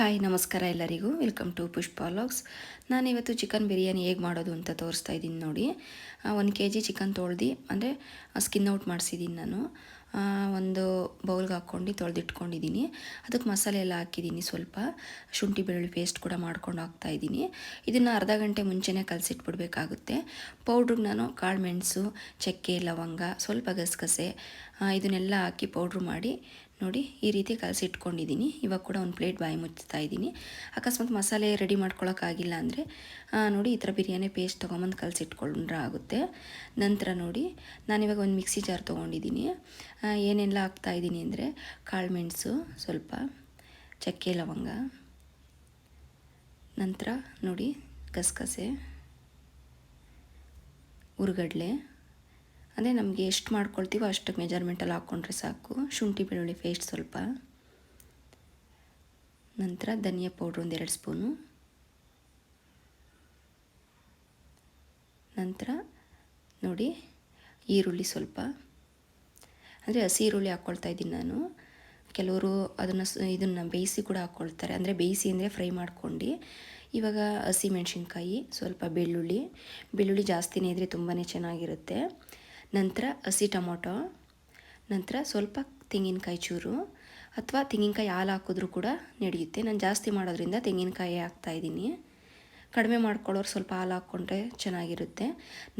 Hi, ನಮಸ್ಕಾರ ಎಲ್ಲರಿಗೂ. Welcome to Pushpa logs ನಾನಿವತ್ತು ಚಿಕನ್ ಬಿರಿಯಾನಿ ಹೇಗೆ ಮಾಡೋದು ಅಂತ ತೋರಿಸ್ತಾ ಇದ್ದೀನಿ ನೋಡಿ. ಒಂದು ಕೆ ಜಿ ಚಿಕನ್ ತೊಳ್ದು, ಅಂದರೆ ಸ್ಕಿನ್ ಔಟ್ ಮಾಡಿಸಿದ್ದೀನಿ ನಾನು. ಒಂದು ಬೌಲ್ಗೆ ಹಾಕ್ಕೊಂಡು ತೊಳೆದಿಟ್ಕೊಂಡಿದ್ದೀನಿ ಅದಕ್ಕೆ ಮಸಾಲೆ ಎಲ್ಲ ಹಾಕಿದ್ದೀನಿ ಸ್ವಲ್ಪ. ಶುಂಠಿ ಬೆಳ್ಳುಳ್ಳಿ ಪೇಸ್ಟ್ ಕೂಡ ಮಾಡ್ಕೊಂಡು ಹಾಕ್ತಾ ಇದ್ದೀನಿ. ಇದನ್ನು ಅರ್ಧ ಗಂಟೆ ಮುಂಚೆನೇ ಕಲಸಿಟ್ಬಿಡ್ಬೇಕಾಗುತ್ತೆ. ಪೌಡ್ರಿಗೆ ನಾನು ಕಾಳು ಮೆಣಸು, ಚಕ್ಕೆ, ಲವಂಗ, ಸ್ವಲ್ಪ ಗಸಗಸೆ ಇದನ್ನೆಲ್ಲ ಹಾಕಿ ಪೌಡ್ರ್ ಮಾಡಿ, ನೋಡಿ ಈ ರೀತಿ ಕಲಸಿಟ್ಕೊಂಡಿದ್ದೀನಿ. ಇವಾಗ ಕೂಡ ಒಂದು ಪ್ಲೇಟ್ ಬಾಯಿ ಮುಚ್ಚುತ್ತಾ ಇದ್ದೀನಿ. ಅಕಸ್ಮಾತ್ ಮಸಾಲೆ ರೆಡಿ ಮಾಡ್ಕೊಳಕ್ಕಾಗಿಲ್ಲ ಅಂದರೆ ನೋಡಿ ಈ ಥರ ಬಿರಿಯಾನಿ ಪೇಸ್ಟ್ ತೊಗೊಂಬಂದು ಕಲಸಿಟ್ಕೊಂಡ್ರೆ ಆಗುತ್ತೆ. ನಂತರ ನೋಡಿ, ನಾನಿವಾಗ ಒಂದು ಮಿಕ್ಸಿ ಜಾರ್ ತೊಗೊಂಡಿದ್ದೀನಿ. ಏನೆಲ್ಲ ಹಾಕ್ತಾ ಇದ್ದೀನಿ ಅಂದರೆ, ಕಾಳು ಮೆಣಸು ಸ್ವಲ್ಪ, ಚಕ್ಕೆ ಲವಂಗ, ನಂತರ ನೋಡಿ ಗಸಗಸೆ, ಉರುಗಡ್ಲೆ ಅಂದರೆ ನಮಗೆ ಎಷ್ಟು ಮಾಡ್ಕೊಳ್ತೀವೋ ಅಷ್ಟು ಮೆಜರ್ಮೆಂಟಲ್ಲಿ ಹಾಕ್ಕೊಂಡ್ರೆ ಸಾಕು. ಶುಂಠಿ, ಬೆಳ್ಳುಳ್ಳಿ ಪೇಸ್ಟ್ ಸ್ವಲ್ಪ. ನಂತರ ಧನಿಯಾ ಪೌಡ್ರ್ ಒಂದು ಎರಡು ಸ್ಪೂನು ನಂತರ ನೋಡಿ ಈರುಳ್ಳಿ ಸ್ವಲ್ಪ. ಅಂದರೆ ಹಸಿ ಈರುಳ್ಳಿ ಹಾಕ್ಕೊಳ್ತಾ ಇದ್ದೀನಿ ನಾನು. ಕೆಲವರು ಅದನ್ನು ಇದನ್ನು ಬೇಯಿಸಿ ಕೂಡ ಹಾಕ್ಕೊಳ್ತಾರೆ ಅಂದರೆ ಬೇಯಿಸಿ ಅಂದರೆ ಫ್ರೈ ಮಾಡ್ಕೊಂಡು. ಇವಾಗ ಹಸಿ ಮೆಣಸಿನ್ಕಾಯಿ, ಸ್ವಲ್ಪ ಬೆಳ್ಳುಳ್ಳಿ. ಬೆಳ್ಳುಳ್ಳಿ ಜಾಸ್ತಿನೇ ಇದ್ದರೆ ತುಂಬಾ ಚೆನ್ನಾಗಿರುತ್ತೆ. ನಂತರ ಹಸಿ ಟೊಮೊಟೊ, ನಂತರ ಸ್ವಲ್ಪ ತೆಂಗಿನಕಾಯಿ ಚೂರು ಅಥವಾ ತೆಂಗಿನಕಾಯಿ ಹಾಲು ಹಾಕಿದ್ರೂ ಕೂಡ ನಡೆಯುತ್ತೆ. ನಾನು ಜಾಸ್ತಿ ಮಾಡೋದ್ರಿಂದ ತೆಂಗಿನಕಾಯಿ ಹಾಕ್ತಾಯಿದ್ದೀನಿ ಕಡಿಮೆ ಮಾಡ್ಕೊಳ್ಳೋರು ಸ್ವಲ್ಪ ಹಾಲು ಹಾಕ್ಕೊಂಡ್ರೆ ಚೆನ್ನಾಗಿರುತ್ತೆ.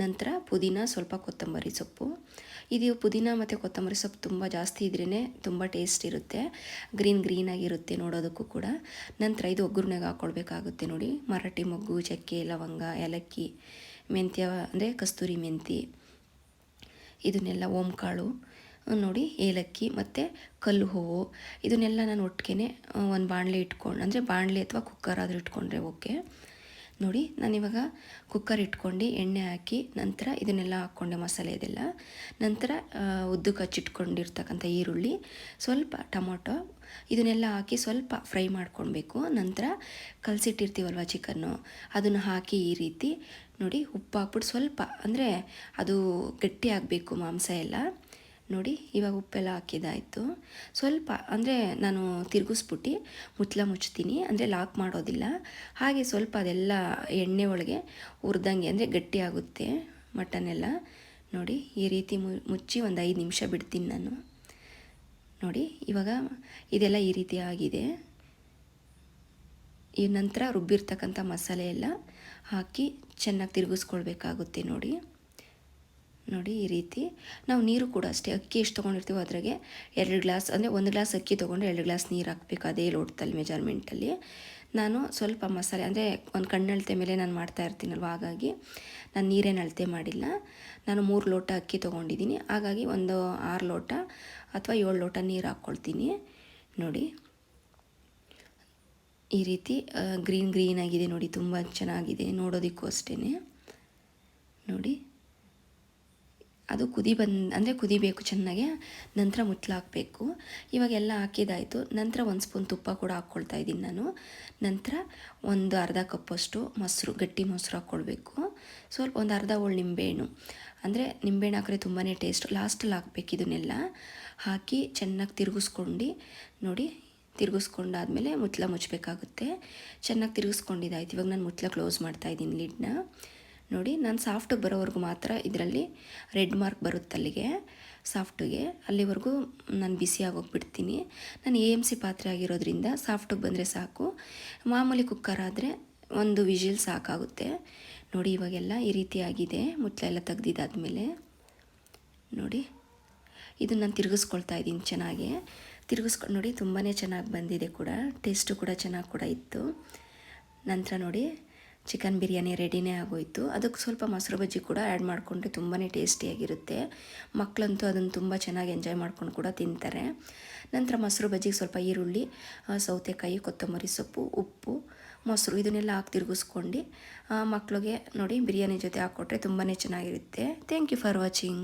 ನಂತರ ಪುದೀನ, ಸ್ವಲ್ಪ ಕೊತ್ತಂಬರಿ ಸೊಪ್ಪು. ಇದು ಪುದೀನ ಮತ್ತು ಕೊತ್ತಂಬರಿ ಸೊಪ್ಪು ತುಂಬ ಜಾಸ್ತಿ ಇದ್ರೇ ತುಂಬ ಟೇಸ್ಟ್ ಇರುತ್ತೆ. ಗ್ರೀನ್ ಗ್ರೀನಾಗಿರುತ್ತೆ ನೋಡೋದಕ್ಕೂ ಕೂಡ. ನಂತರ ಇದು ಒಗ್ಗರಣೆಗೆ ಹಾಕ್ಕೊಳ್ಬೇಕಾಗುತ್ತೆ ನೋಡಿ. ಮರಾಠಿ ಮೊಗ್ಗು, ಚಕ್ಕೆ, ಲವಂಗ, ಏಲಕ್ಕಿ, ಮೆಂತ್ಯ ಅಂದರೆ ಕಸ್ತೂರಿ ಮೆಂತಿ ಇದನ್ನೆಲ್ಲ ಓಂಕಾಳು ನೋಡಿ ಏಲಕ್ಕಿ ಮತ್ತು ಕಲ್ಲು ಹೂವು, ಇದನ್ನೆಲ್ಲ ನಾನು ಒಟ್ಟಿಗೆ ಒಂದು ಬಾಣಲೆ ಇಟ್ಕೊಂಡು, ಅಂದರೆ ಬಾಣಲೆ ಅಥವಾ ಕುಕ್ಕರ್ ಆದರೂ ಇಟ್ಕೊಂಡ್ರೆ ಓಕೆ. ನೋಡಿ ನಾನಿವಾಗ ಕುಕ್ಕರ್ ಇಟ್ಕೊಂಡು ಎಣ್ಣೆ ಹಾಕಿ ನಂತರ ಇದನ್ನೆಲ್ಲ ಹಾಕ್ಕೊಂಡೆ ಮಸಾಲೆ ಇದೆಲ್ಲ. ನಂತರ ಉದ್ದು ಕಚ್ಚಿಟ್ಕೊಂಡಿರ್ತಕ್ಕಂಥ ಈರುಳ್ಳಿ, ಸ್ವಲ್ಪ ಟೊಮೊಟೊ, ಇದನ್ನೆಲ್ಲ ಹಾಕಿ ಸ್ವಲ್ಪ ಫ್ರೈ ಮಾಡ್ಕೊಳ್ಬೇಕು. ನಂತರ ಕಲಸಿಟ್ಟಿರ್ತೀವಲ್ವ ಚಿಕನ್ನು, ಅದನ್ನು ಹಾಕಿ ಈ ರೀತಿ ನೋಡಿ ಉಪ್ಪು ಹಾಕ್ಬಿಟ್ಟು ಸ್ವಲ್ಪ, ಅಂದರೆ ಅದು ಗಟ್ಟಿ ಆಗಬೇಕು ಮಾಂಸ ಎಲ್ಲ. ನೋಡಿ, ಇವಾಗ ಉಪ್ಪೆಲ್ಲ ಹಾಕಿದಾಯಿತು ಸ್ವಲ್ಪ, ಅಂದರೆ ನಾನು ತಿರುಗಿಸ್ಬಿಟ್ಟು ಮುಚ್ಚಲ ಮುಚ್ತೀನಿ ಅಂದರೆ ಲಾಕ್ ಮಾಡೋದಿಲ್ಲ. ಹಾಗೆ ಸ್ವಲ್ಪ ಅದೆಲ್ಲ ಎಣ್ಣೆ ಒಳಗೆ ಹುರಿದಂಗೆ, ಅಂದರೆ ಗಟ್ಟಿ ಆಗುತ್ತೆ ಮಟನ್ ಎಲ್ಲ. ನೋಡಿ, ಈ ರೀತಿ ಮುಚ್ಚಿ ಒಂದು ಐದು ನಿಮಿಷ ಬಿಡ್ತೀನಿ ನಾನು. ನೋಡಿ, ಇವಾಗ ಇದೆಲ್ಲ ಈ ರೀತಿ ಆಗಿದೆ. ಈ ನಂತರ ರುಬ್ಬಿರ್ತಕ್ಕಂಥ ಮಸಾಲೆ ಎಲ್ಲ ಹಾಕಿ ಚೆನ್ನಾಗಿ ತಿರುಗಿಸ್ಕೊಳ್ಬೇಕಾಗುತ್ತೆ ನೋಡಿ. ನೋಡಿ ಈ ರೀತಿ. ನಾವು ನೀರು ಕೂಡ ಅಷ್ಟೇ, ಅಕ್ಕಿ ಎಷ್ಟು ತೊಗೊಂಡಿರ್ತೀವೋ ಅದ್ರಾಗೆ ಎರಡು ಗ್ಲಾಸ್, ಅಂದರೆ ಒಂದು ಗ್ಲಾಸ್ ಅಕ್ಕಿ ತೊಗೊಂಡು ಎರಡು ಗ್ಲಾಸ್ ನೀರು ಹಾಕಬೇಕು ಅದೇ ಲೋಟದಲ್ಲಿ, ಮೆಜರ್ಮೆಂಟಲ್ಲಿ. ನಾನು ಸ್ವಲ್ಪ ಮಸಾಲೆ, ಅಂದರೆ ಒಂದು ಕಣ್ಣಳತೆ ಮೇಲೆ ನಾನು ಮಾಡ್ತಾ ಇರ್ತೀನಲ್ವ, ಹಾಗಾಗಿ ನಾನು ನೀರೇನು ಅಳತೆ ಮಾಡಿಲ್ಲ. ನಾನು ಮೂರು ಲೋಟ ಅಕ್ಕಿ ತೊಗೊಂಡಿದ್ದೀನಿ, ಹಾಗಾಗಿ ಒಂದು ಆರು ಲೋಟ ಅಥವಾ ಏಳು ಲೋಟ ನೀರು ಹಾಕ್ಕೊಳ್ತೀನಿ. ನೋಡಿ. ಈ ರೀತಿ ಗ್ರೀನ್ ಗ್ರೀನ್ ಆಗಿದೆ ನೋಡಿ, ತುಂಬ ಚೆನ್ನಾಗಿದೆ ನೋಡೋದಕ್ಕೂ ಅಷ್ಟೇ ನೋಡಿ. ಅದು ಕುದಿ ಬಂದು, ಅಂದರೆ ಕುದಿಬೇಕು ಚೆನ್ನಾಗೆ, ನಂತರ ಮುಚ್ಚಲಾಕಬೇಕು ಇವಾಗ ಎಲ್ಲ ಹಾಕಿದಾಯಿತು. ನಂತರ ಒಂದು ಸ್ಪೂನ್ ತುಪ್ಪ ಕೂಡ ಹಾಕ್ಕೊಳ್ತಾ ಇದ್ದೀನಿ ನಾನು. ನಂತರ ಒಂದು ಅರ್ಧ ಕಪ್ಪಷ್ಟು ಮೊಸರು, ಗಟ್ಟಿ ಮೊಸರು ಹಾಕ್ಕೊಳ್ಬೇಕು. ಸ್ವಲ್ಪ ಒಂದು ಅರ್ಧ ಹೋಳು ನಿಂಬೆಹಣ್ಣು. ಅಂದರೆ ನಿಂಬೆಹಣ್ಣು ಹಾಕಿದ್ರೆ ತುಂಬಾ ಟೇಸ್ಟ್, ಲಾಸ್ಟಲ್ಲಿ ಹಾಕ್ಬೇಕು ಇದನ್ನೆಲ್ಲ. ಹಾಕಿ ಚೆನ್ನಾಗಿ ತಿರುಗಿಸ್ಕೊಂಡು ನೋಡಿ ತಿರುಗಿಸ್ಕೊಂಡಾದ್ಮೇಲೆ ಮುಚ್ಚಲ ಮುಚ್ಚಬೇಕಾಗುತ್ತೆ. ಚೆನ್ನಾಗಿ ತಿರುಗಿಸ್ಕೊಂಡಿದ್ದಾಯ್ತು. ಇವಾಗ ನಾನು ಮುಚ್ಚಲ ಕ್ಲೋಸ್ ಮಾಡ್ತಾ ಇದ್ದೀನಿ ಲಿಡ್ನ ನೋಡಿ, ನಾನು ಸಾಫ್ಟಿಗೆ ಬರೋವರೆಗೂ ಮಾತ್ರ ಇದರಲ್ಲಿ ರೆಡ್ ಮಾರ್ಕ್ ಬರುತ್ತೆ ಅಲ್ಲಿಗೆ ಸಾಫ್ಟಿಗೆ ಅಲ್ಲಿವರೆಗೂ ನಾನು ಬಿಸಿ ಆಗೋಗ್ಬಿಡ್ತೀನಿ. ನಾನು ಎ ಎಂ ಸಿ ಪಾತ್ರೆ ಆಗಿರೋದ್ರಿಂದ ಸಾಫ್ಟಿಗೆ ಬಂದರೆ ಸಾಕು. ಮಾಮೂಲಿ ಕುಕ್ಕರ್ ಆದರೆ ಒಂದು ವಿಜಿಲ್ ಸಾಕಾಗುತ್ತೆ. ನೋಡಿ, ಇವಾಗೆಲ್ಲ ಈ ರೀತಿ ಆಗಿದೆ. ಮುಚ್ಚಲ ಎಲ್ಲ ತೆಗ್ದಿದ್ದಾದ್ಮೇಲೆ. ನೋಡಿ ಇದನ್ನು ನಾನು ತಿರುಗಿಸ್ಕೊಳ್ತಾ ಇದ್ದೀನಿ ಚೆನ್ನಾಗಿ. ತಿರುಗಿಸ್ಕೊಂಡು ನೋಡಿ ತುಂಬಾ ಚೆನ್ನಾಗಿ ಬಂದಿದೆ ಕೂಡ, ಟೇಸ್ಟು ಕೂಡ ಚೆನ್ನಾಗಿ ಕೂಡ ಇತ್ತು. ನಂತರ ನೋಡಿ ಚಿಕನ್ ಬಿರಿಯಾನಿ ರೆಡಿನೇ ಆಗೋಯಿತು. ಅದಕ್ಕೆ ಸ್ವಲ್ಪ ಮೊಸರು ಬಜ್ಜಿ ಕೂಡ ಆ್ಯಡ್ ಮಾಡಿಕೊಂಡ್ರೆ ತುಂಬಾ ಟೇಸ್ಟಿಯಾಗಿರುತ್ತೆ. ಮಕ್ಕಳಂತೂ ಅದನ್ನು ತುಂಬ ಚೆನ್ನಾಗಿ ಎಂಜಾಯ್ ಮಾಡ್ಕೊಂಡು ಕೂಡ ತಿಂತಾರೆ. ನಂತರ ಮೊಸರು ಬಜ್ಜಿಗೆ ಸ್ವಲ್ಪ ಈರುಳ್ಳಿ ಸೌತೆಕಾಯಿ, ಕೊತ್ತಂಬರಿ ಸೊಪ್ಪು, ಉಪ್ಪು, ಮೊಸರು ಇದನ್ನೆಲ್ಲ ಹಾಕಿ ತಿರುಗಿಸ್ಕೊಂಡು ಮಕ್ಕಳಿಗೆ ನೋಡಿ ಬಿರಿಯಾನಿ ಜೊತೆ ಹಾಕ್ಕೊಟ್ರೆ ತುಂಬಾ ಚೆನ್ನಾಗಿರುತ್ತೆ. Thank you for watching